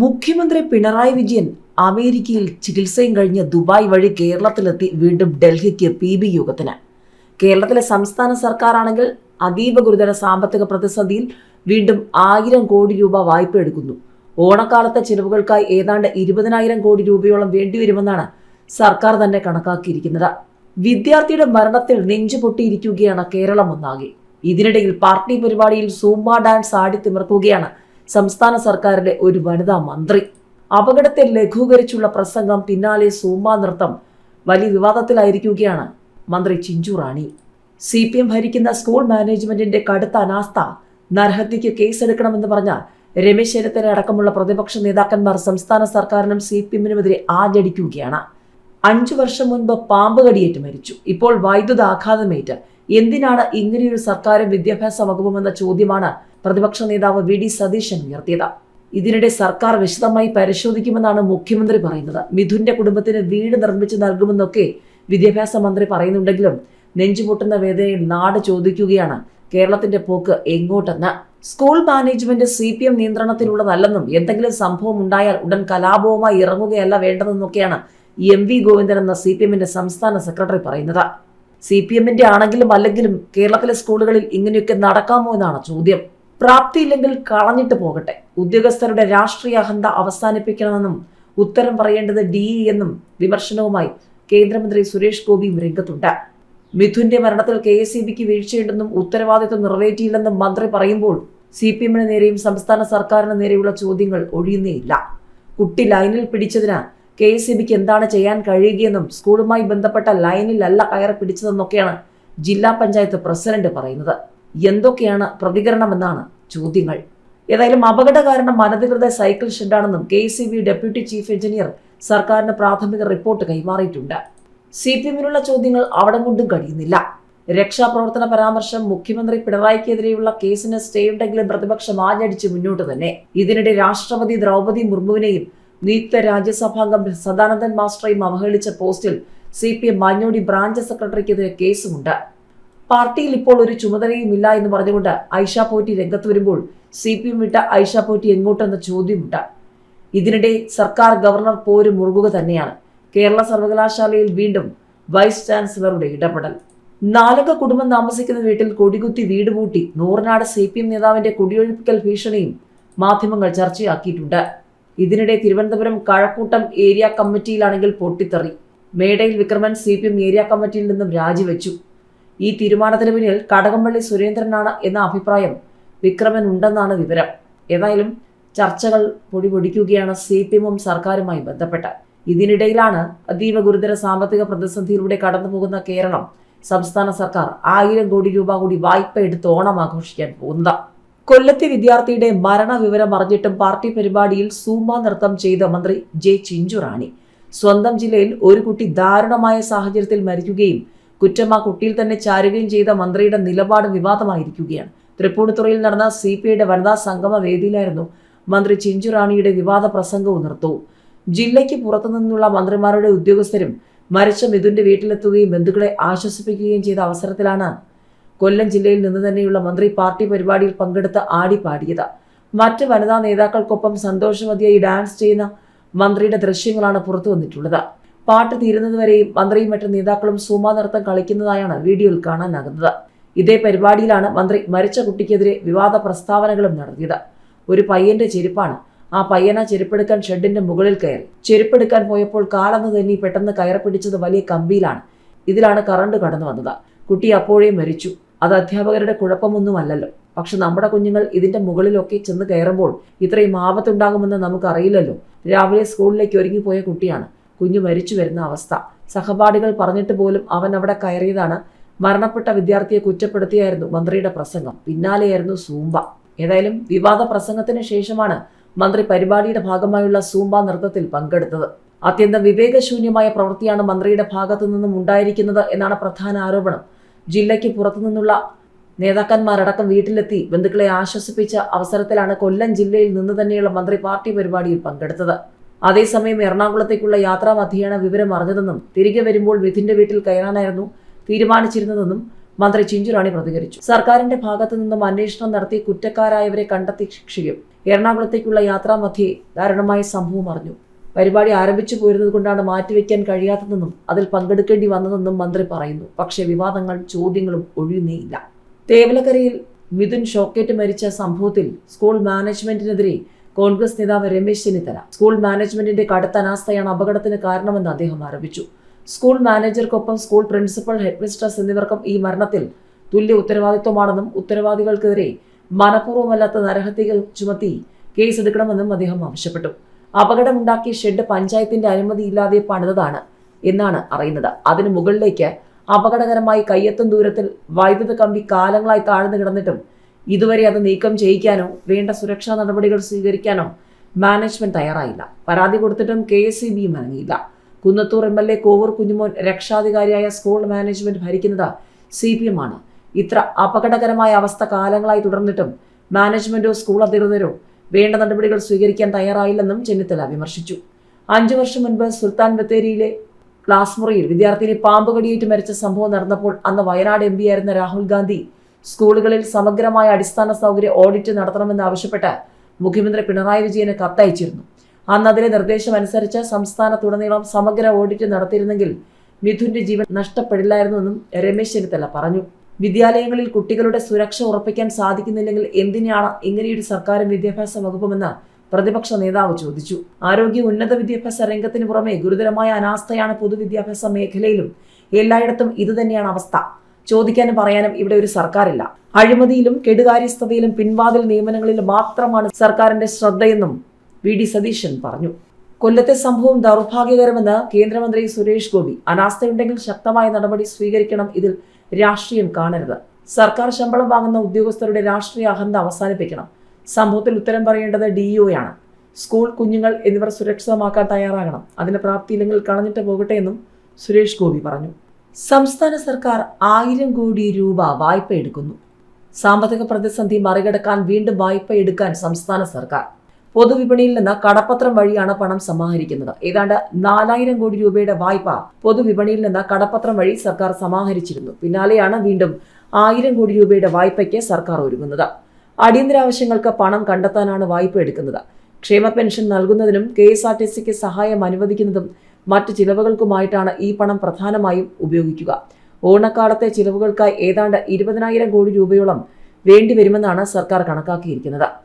മുഖ്യമന്ത്രി പിണറായി വിജയൻ അമേരിക്കയിൽ ചികിത്സയും കഴിഞ്ഞ് ദുബായ് വഴി കേരളത്തിലെത്തി വീണ്ടും ഡൽഹിക്ക് പി ബി യോഗത്തിന്. കേരളത്തിലെ സംസ്ഥാന സർക്കാരാണെങ്കിൽ അതീവ ഗുരുതര സാമ്പത്തിക പ്രതിസന്ധിയിൽ വീണ്ടും ആയിരം കോടി രൂപ വായ്പ എടുക്കുന്നു. ഓണക്കാലത്തെ ചിലവുകൾക്കായി ഏതാണ്ട് ഇരുപതിനായിരം കോടി രൂപയോളം വേണ്ടിവരുമെന്നാണ് സർക്കാർ തന്നെ കണക്കാക്കിയിരിക്കുന്നത്. വിദ്യാർത്ഥിയുടെ മരണത്തിൽ നെഞ്ചു പൊട്ടിയിരിക്കുകയാണ് കേരളം ഒന്നാകെ. ഇതിനിടയിൽ പാർട്ടി പരിപാടിയിൽ സൂംബ ഡാൻസ് ആടി തിമിർക്കുകയാണ് സംസ്ഥാന സർക്കാരിലെ ഒരു വനിതാ മന്ത്രി. അപകടത്തെ ലഘൂകരിച്ചുള്ള പ്രസംഗം പിന്നാലെ സൂമ്പാ നൃത്തം വലിയ വിവാദത്തിലായിരിക്കുകയാണ് മന്ത്രി Chinchu Rani. C P M ഭരിക്കുന്ന സ്കൂൾ മാനേജ്മെന്റിന്റെ കടുത്ത അനാസ്ഥ നരഹത്യക്ക് കേസെടുക്കണമെന്ന് പറഞ്ഞ രമേശ് ചെന്നിത്തല അടക്കമുള്ള പ്രതിപക്ഷ നേതാക്കന്മാർ സംസ്ഥാന സർക്കാരിനും സി പി എമ്മിനുമെതിരെ ആഞ്ഞടിക്കുകയാണ്. അഞ്ചു വർഷം മുൻപ് പാമ്പ് കടിയേറ്റ് മരിച്ചു. ഇപ്പോൾ വൈദ്യുത ആഘാതമേറ്റ്. എന്തിനാണ് ഇങ്ങനെയൊരു സർക്കാരും വിദ്യാഭ്യാസ വകുപ്പുമെന്ന ചോദ്യമാണ് പ്രതിപക്ഷ നേതാവ് വി ഡി സതീശൻ ഉയർത്തിയത്. ഇതിനിടെ സർക്കാർ വിശദമായി പരിശോധിക്കുമെന്നാണ് മുഖ്യമന്ത്രി പറയുന്നത്. മിഥുന്റെ കുടുംബത്തിന് വീട് നിർമ്മിച്ചു നൽകുമെന്നൊക്കെ വിദ്യാഭ്യാസ മന്ത്രി പറയുന്നുണ്ടെങ്കിലും നെഞ്ചുപൊട്ടുന്ന വേദനയിൽ നാട് ചോദിക്കുകയാണ്. കേരളത്തിന്റെ പോക്ക് എങ്ങോട്ടെന്ന്. School management C P M നിയന്ത്രണത്തിലുള്ളതല്ലെന്നും എന്തെങ്കിലും സംഭവം ഉണ്ടായാൽ ഉടൻ കലാപവുമായി ഇറങ്ങുകയല്ല വേണ്ടതെന്നൊക്കെയാണ് എം വി ഗോവിന്ദൻ എന്ന സി പി എമ്മിന്റെ സംസ്ഥാന സെക്രട്ടറി പറയുന്നത്. സി പി എമ്മിന്റെ ആണെങ്കിലും അല്ലെങ്കിലും കേരളത്തിലെ സ്കൂളുകളിൽ ഇങ്ങനെയൊക്കെ നടക്കാമോ എന്നാണ് ചോദ്യം. പ്രാപ്തിയില്ലെങ്കിൽ കളഞ്ഞിട്ട് പോകട്ടെ. ഉദ്യോഗസ്ഥരുടെ രാഷ്ട്രീയ അഹന്ത അവസാനിപ്പിക്കണമെന്നും ഉത്തരം പറയേണ്ടത് ഡി എന്നും വിമർശനവുമായി കേന്ദ്രമന്ത്രി സുരേഷ് ഗോപിയും രംഗത്തുണ്ട്. മിഥുന്റെ മരണത്തിൽ കെ എസ് ഇ ബിക്ക് വീഴ്ചയുണ്ടെന്നും ഉത്തരവാദിത്വം നിറവേറ്റിയില്ലെന്നും മന്ത്രി പറയുമ്പോൾ സി പി എമ്മിന് നേരെയും സംസ്ഥാന സർക്കാരിന് നേരെയുള്ള ചോദ്യങ്ങൾ ഒഴിയുന്നേയില്ല. കുട്ടി ലൈനിൽ പിടിച്ചതിന് കെ എസ് ഇ ബിക്ക് എന്താണ് ചെയ്യാൻ കഴിയുകയെന്നും സ്കൂളുമായി ബന്ധപ്പെട്ട ലൈനിലല്ല കയറി പിടിച്ചതെന്നൊക്കെയാണ് ജില്ലാ പഞ്ചായത്ത് പ്രസിഡന്റ് പറയുന്നത്. എന്തൊക്കെയാണ് പ്രതികരണമെന്നാണ് ചോദ്യങ്ങൾ. ഏതായാലും അപകട കാരണം അനധികൃത cycle ഷെഡാണെന്നും K C B deputy chief engineer സർക്കാരിന് പ്രാഥമിക റിപ്പോർട്ട് കൈമാറിയിട്ടുണ്ട്. സി പി എമ്മിനുള്ള ചോദ്യങ്ങൾ അവിടം കൊണ്ടും കഴിയുന്നില്ല. രക്ഷാപ്രവർത്തന പരാമർശം മുഖ്യമന്ത്രി പിണറായിക്കെതിരെയുള്ള കേസിന് സ്റ്റേ ഉണ്ടെങ്കിലും പ്രതിപക്ഷം ആഞ്ഞടിച്ച് മുന്നോട്ട് തന്നെ. ഇതിനിടെ രാഷ്ട്രപതി ദ്രൗപദി മുർമുവിനെയും നിയുക്ത രാജ്യസഭാംഗം സദാനന്ദൻ മാസ്റ്ററെയും അവഹേളിച്ച പോസ്റ്റിൽ C P M Manjodi branch സെക്രട്ടറിക്കെതിരെ കേസുമുണ്ട്. പാർട്ടിയിൽ ഇപ്പോൾ ഒരു ചുമതലയും ഇല്ല എന്ന് പറഞ്ഞുകൊണ്ട് ഐഷ പോറ്റി രംഗത്ത് വരുമ്പോൾ സി പി എം വിട്ട ഐഷ പോറ്റി എങ്ങോട്ടെന്ന ചോദ്യമുണ്ട്. ഇതിനിടെ സർക്കാർ ഗവർണർ പോര് മുറുകുക തന്നെയാണ്. കേരള സർവകലാശാലയിൽ വീണ്ടും വൈസ് ചാൻസലറുടെ ഇടപെടൽ. നാലക കുടുംബം താമസിക്കുന്ന വീട്ടിൽ കൊടികുത്തി വീട് പൂട്ടി നൂറിനാട് സി പി എം നേതാവിന്റെ കുടിയൊഴിപ്പിക്കൽ ഭീഷണിയും മാധ്യമങ്ങൾ ചർച്ചയാക്കിയിട്ടുണ്ട്. ഇതിനിടെ തിരുവനന്തപുരം കഴക്കൂട്ടം ഏരിയ കമ്മിറ്റിയിലാണെങ്കിൽ പൊട്ടിത്തെറി. മേടയിൽ വിക്രമൻ സി ഏരിയ കമ്മിറ്റിയിൽ നിന്നും രാജിവെച്ചു. ഈ തീരുമാനത്തിന് പിന്നിൽ കടകംപള്ളി സുരേന്ദ്രനാണ് എന്ന അഭിപ്രായം വിക്രമൻ ഉണ്ടെന്നാണ് വിവരം. ഏതായാലും ചർച്ചകൾ പൊടിപൊടിക്കുകയാണ് സി പി എമ്മും സർക്കാരുമായി ബന്ധപ്പെട്ട്. ഇതിനിടയിലാണ് അതീവ ഗുരുതര സാമ്പത്തിക പ്രതിസന്ധിയിലൂടെ കടന്നുപോകുന്ന കേരളം സംസ്ഥാന സർക്കാർ ആയിരം കോടി രൂപ കൂടി വായ്പ എടുത്ത് ഓണം ആഘോഷിക്കാൻ പോകുന്നത്. കൊല്ലത്തെ വിദ്യാർത്ഥിയുടെ മരണവിവരം അറിഞ്ഞിട്ടും പാർട്ടി പരിപാടിയിൽ സൂമ നൃത്തം ചെയ്ത മന്ത്രി ജെ ചിഞ്ചുറാണി. സ്വന്തം ജില്ലയിൽ ഒരു കുട്ടി ദാരുണമായ സാഹചര്യത്തിൽ മരിക്കുകയും കുറ്റം ആ കുട്ടിയിൽ തന്നെ ചാരുകയും ചെയ്ത മന്ത്രിയുടെ നിലപാട് വിവാദമായിരിക്കുകയാണ്. തൃപ്പൂണിത്തുറയിൽ നടന്ന സി പി ഐയുടെ വനിതാ സംഗമ വേദിയിലായിരുന്നു മന്ത്രി ചിഞ്ചുറാണിയുടെ വിവാദ പ്രസംഗവും നിർത്തു ജില്ലയ്ക്ക് പുറത്തുനിന്നുള്ള മന്ത്രിമാരുടെ ഉദ്യോഗസ്ഥരും മരിച്ച മിഥുന്റെ വീട്ടിലെത്തുകയും ബന്ധുക്കളെ ആശ്വസിപ്പിക്കുകയും ചെയ്ത അവസരത്തിലാണ് കൊല്ലം ജില്ലയിൽ നിന്ന് തന്നെയുള്ള മന്ത്രി പാർട്ടി പരിപാടിയിൽ പങ്കെടുത്ത് ആടിപ്പാടിയത് മറ്റ് വനിതാ നേതാക്കൾക്കൊപ്പം സന്തോഷവതിയായി ഡാൻസ് ചെയ്യുന്ന മന്ത്രിയുടെ ദൃശ്യങ്ങളാണ് പുറത്തു വന്നിട്ടുള്ളത് പാട്ട് തീരുന്നതുവരെയും മന്ത്രിയും മറ്റ് നേതാക്കളും സൂമാ നൃത്തം കളിക്കുന്നതായാണ് വീഡിയോയിൽ കാണാനാകുന്നത്. ഇതേ പരിപാടിയിലാണ് മന്ത്രി മരിച്ച കുട്ടിക്കെതിരെ വിവാദ പ്രസ്താവനകളും നടത്തിയത്. ഒരു പയ്യന്റെ ചെരുപ്പാണ്. ആ പയ്യന ചെരുപ്പെടുക്കാൻ ഷെഡിന്റെ മുകളിൽ കയറി. ചെരുപ്പെടുക്കാൻ പോയപ്പോൾ കാലെന്ന് തന്നെ പെട്ടെന്ന് കയറി പിടിച്ചത് വലിയ കമ്പിയിലാണ്. ഇതിലാണ് കറണ്ട് കടന്നു വന്നത്. കുട്ടി അപ്പോഴേ മരിച്ചു. അത് അധ്യാപകരുടെ കുഴപ്പമൊന്നുമല്ലല്ലോ. പക്ഷെ നമ്മുടെ കുഞ്ഞുങ്ങൾ ഇതിന്റെ മുകളിലൊക്കെ ചെന്ന് കയറുമ്പോൾ ഇത്രയും ആപത്തുണ്ടാകുമെന്ന് നമുക്കറിയില്ലല്ലോ. രാവിലെ സ്കൂളിലേക്ക് ഒരുങ്ങിപ്പോയ കുട്ടിയാണ്. കുഞ്ഞു മരിച്ചു വരുന്ന അവസ്ഥ. സഹപാഠികൾ പറഞ്ഞിട്ട് പോലും അവൻ അവിടെ കയറിയതാണ്. മരണപ്പെട്ട വിദ്യാർത്ഥിയെ കുറ്റപ്പെടുത്തിയായിരുന്നു മന്ത്രിയുടെ പ്രസംഗം. പിന്നാലെയായിരുന്നു സൂമ്പ ഏതായാലും വിവാദ പ്രസംഗത്തിന് ശേഷമാണ് മന്ത്രി പരിപാടിയുടെ ഭാഗമായുള്ള സൂമ്പ നൃത്തത്തിൽ പങ്കെടുത്തത്. അത്യന്തം വിവേകശൂന്യമായ പ്രവൃത്തിയാണ് മന്ത്രിയുടെ ഭാഗത്തു നിന്നും ഉണ്ടായിരിക്കുന്നത് എന്നാണ് പ്രധാന ആരോപണം. ജില്ലയ്ക്ക് പുറത്തുനിന്നുള്ള നേതാക്കന്മാരടക്കം വീട്ടിലെത്തി ബന്ധുക്കളെ ആശ്വസിപ്പിച്ച അവസരത്തിലാണ് കൊല്ലം ജില്ലയിൽ നിന്ന് തന്നെയുള്ള മന്ത്രി പാർട്ടി പരിപാടിയിൽ പങ്കെടുത്തത്. അതേസമയം എറണാകുളത്തേക്കുള്ള യാത്രാ മധ്യേയാണ് വിവരം അറിഞ്ഞതെന്നും തിരികെ വരുമ്പോൾ വിധിന്റെ വീട്ടിൽ കയറാനായിരുന്നു തീരുമാനിച്ചിരുന്നതെന്നും മന്ത്രി ചിഞ്ചുറാണി പ്രതികരിച്ചു. സർക്കാരിന്റെ ഭാഗത്തു നിന്നും അന്വേഷണം നടത്തി കുറ്റക്കാരായവരെ കണ്ടെത്തി ശിക്ഷിക്കും. എറണാകുളത്തേക്കുള്ള യാത്രാ മധ്യേ ദാരുണമായ സംഭവം അറിഞ്ഞു. പരിപാടി ആരംഭിച്ചു പോയിരുന്നത് കൊണ്ടാണ് മാറ്റിവെക്കാൻ കഴിയാത്തതെന്നും അതിൽ പങ്കെടുക്കേണ്ടി വന്നതെന്നും മന്ത്രി പറയുന്നു. പക്ഷേ വിവാദങ്ങൾ ചോദ്യങ്ങളും ഒഴിയുന്നേയില്ല. തേവലക്കരയിൽ മിഥുൻ ഷോക്കേറ്റ് മരിച്ച സംഭവത്തിൽ സ്കൂൾ മാനേജ്മെന്റിനെതിരെ കോൺഗ്രസ് നേതാവ് രമേശ് ചെന്നിത്തല സ്കൂൾ മാനേജ്മെന്റിന്റെ കടുത്ത അനാസ്ഥയാണ് അപകടത്തിന് കാരണമെന്ന് അദ്ദേഹം ആരോപിച്ചു. സ്കൂൾ മാനേജർക്കൊപ്പം സ്കൂൾ പ്രിൻസിപ്പൽ ഹെഡ്മിസ്ട്രസ് എന്നിവർക്കും ഈ മരണത്തിൽ തുല്യ ഉത്തരവാദിത്വമാണെന്നും ഉത്തരവാദികൾക്കെതിരെ മനഃപൂർവമല്ലാത്ത നരഹത്യകൾ ചുമത്തി കേസെടുക്കണമെന്നും അദ്ദേഹം ആവശ്യപ്പെട്ടു. അപകടമുണ്ടാക്കിയ ഷെഡ് പഞ്ചായത്തിന്റെ അനുമതിയില്ലാതെ പണിതതാണ് എന്നാണ് അറിയുന്നത്. അതിനു മുകളിലേക്ക് അപകടകരമായി കയ്യെത്തും ദൂരത്തിൽ വൈദ്യുത കമ്പി കാലങ്ങളായി താഴ്ന്നു കിടന്നിട്ടും ഇതുവരെ അത് നീക്കം ചെയ്യിക്കാനോ വേണ്ട സുരക്ഷാ നടപടികൾ സ്വീകരിക്കാനോ മാനേജ്മെന്റ് തയ്യാറായില്ല. പരാതി കൊടുത്തിട്ടും കെ എസ് സി ബിയും അനങ്ങിയില്ല Kunnathur M L A Kovoor Kunjumon രക്ഷാധികാരിയായ school management ഭരിക്കുന്നത് സി പി എം ആണ്. ഇത്ര അപകടകരമായ അവസ്ഥ കാലങ്ങളായി തുടർന്നിട്ടും മാനേജ്മെന്റോ സ്കൂൾ അധികൃതരോ വേണ്ട നടപടികൾ സ്വീകരിക്കാൻ തയ്യാറായില്ലെന്നും ചെന്നിത്തല വിമർശിച്ചു. അഞ്ചു വർഷം മുൻപ് സുൽത്താൻ ബത്തേരിയിലെ ക്ലാസ് മുറിയിൽ വിദ്യാർത്ഥിനി പാമ്പ് കടിയേറ്റ് മരിച്ച സംഭവം നടന്നപ്പോൾ അന്ന് വയനാട് എം ആയിരുന്ന രാഹുൽ ഗാന്ധി സ്കൂളുകളിൽ സമഗ്രമായ അടിസ്ഥാന സൗകര്യ ഓഡിറ്റ് നടത്തണമെന്ന് ആവശ്യപ്പെട്ട് മുഖ്യമന്ത്രി പിണറായി വിജയന് കത്തയച്ചിരുന്നു. അന്ന് അതിലെ നിർദ്ദേശം അനുസരിച്ച് സംസ്ഥാനത്തുടനീളം സമഗ്ര ഓഡിറ്റ് നടത്തിയിരുന്നെങ്കിൽ മിഥുന്റെ ജീവൻ നഷ്ടപ്പെടില്ലായിരുന്നുവെന്നും രമേശ് ചെന്നിത്തല പറഞ്ഞു. വിദ്യാലയങ്ങളിൽ കുട്ടികളുടെ സുരക്ഷ ഉറപ്പിക്കാൻ സാധിക്കുന്നില്ലെങ്കിൽ എന്തിനാണ് ഇങ്ങനെയൊരു സർക്കാരും വിദ്യാഭ്യാസ വകുപ്പുമെന്ന് പ്രതിപക്ഷ നേതാവ് ചോദിച്ചു. ആരോഗ്യ ഉന്നത വിദ്യാഭ്യാസ രംഗത്തിന് പുറമെ ഗുരുതരമായ അനാസ്ഥയാണ് പൊതുവിദ്യാഭ്യാസ മേഖലയിലും എല്ലായിടത്തും ഇതുതന്നെയാണ് അവസ്ഥ. ചോദിക്കാനും പറയാനും ഇവിടെ ഒരു സർക്കാരില്ല. അഴിമതിയിലും കെടുകാര്യസ്ഥതയിലും പിൻവാതിൽ നിയമനങ്ങളിൽ മാത്രമാണ് സർക്കാരിന്റെ ശ്രദ്ധയെന്നും വി ഡി സതീശൻ പറഞ്ഞു. കൊല്ലത്തെ സംഭവം ദൗർഭാഗ്യകരമെന്ന് കേന്ദ്രമന്ത്രി സുരേഷ് ഗോപി അനാസ്ഥയുണ്ടെങ്കിൽ ശക്തമായ നടപടി സ്വീകരിക്കണം ഇതിൽ രാഷ്ട്രീയം കാണരുത്. സർക്കാർ ശമ്പളം വാങ്ങുന്ന ഉദ്യോഗസ്ഥരുടെ രാഷ്ട്രീയ അഹന്ത അവസാനിപ്പിക്കണം. സംഭവത്തിൽ ഉത്തരം പറയേണ്ടത് ഡി ആണ് സ്കൂൾ കുഞ്ഞുങ്ങൾ എന്നിവർ സുരക്ഷിതമാക്കാൻ തയ്യാറാകണം. അതിന് പ്രാപ്തിയില്ലെങ്കിൽ കളഞ്ഞിട്ട് പോകട്ടെ എന്നും സുരേഷ് ഗോപി പറഞ്ഞു. സംസ്ഥാന സർക്കാർ ആയിരം കോടി രൂപ വായ്പ എടുക്കുന്നു. സാമ്പത്തിക പ്രതിസന്ധി മറികടക്കാൻ വീണ്ടും വായ്പ എടുക്കാൻ സംസ്ഥാന സർക്കാർ. പൊതുവിപണിയിൽ നിന്ന് കടപ്പത്രം വഴിയാണ് പണം സമാഹരിക്കുന്നത്. ഏതാണ്ട് നാലായിരം കോടി രൂപയുടെ വായ്പ പൊതുവിപണിയിൽ നിന്ന് കടപ്പത്രം വഴി സർക്കാർ സമാഹരിച്ചിരുന്നു. പിന്നാലെയാണ് വീണ്ടും ആയിരം കോടി രൂപയുടെ വായ്പയ്ക്ക് സർക്കാർ ഒരുങ്ങുന്നത്. അടിയന്തരാവശ്യങ്ങൾക്ക് പണം കണ്ടെത്താനാണ് വായ്പ എടുക്കുന്നത്. ക്ഷേമ പെൻഷൻ നൽകുന്നതിനും കെ എസ് ആർ ടി സിക്ക് സഹായം അനുവദിക്കുന്നതും മറ്റ് ചിലവുകൾക്കുമായിട്ടാണ് ഈ പണം പ്രധാനമായും ഉപയോഗിക്കുക. ഓണക്കാലത്തെ ചിലവുകൾക്കായി ഏതാണ്ട് ഇരുപതിനായിരം കോടി രൂപയോളം വേണ്ടിവരുമെന്നാണ് സർക്കാർ കണക്കാക്കിയിരിക്കുന്നത്.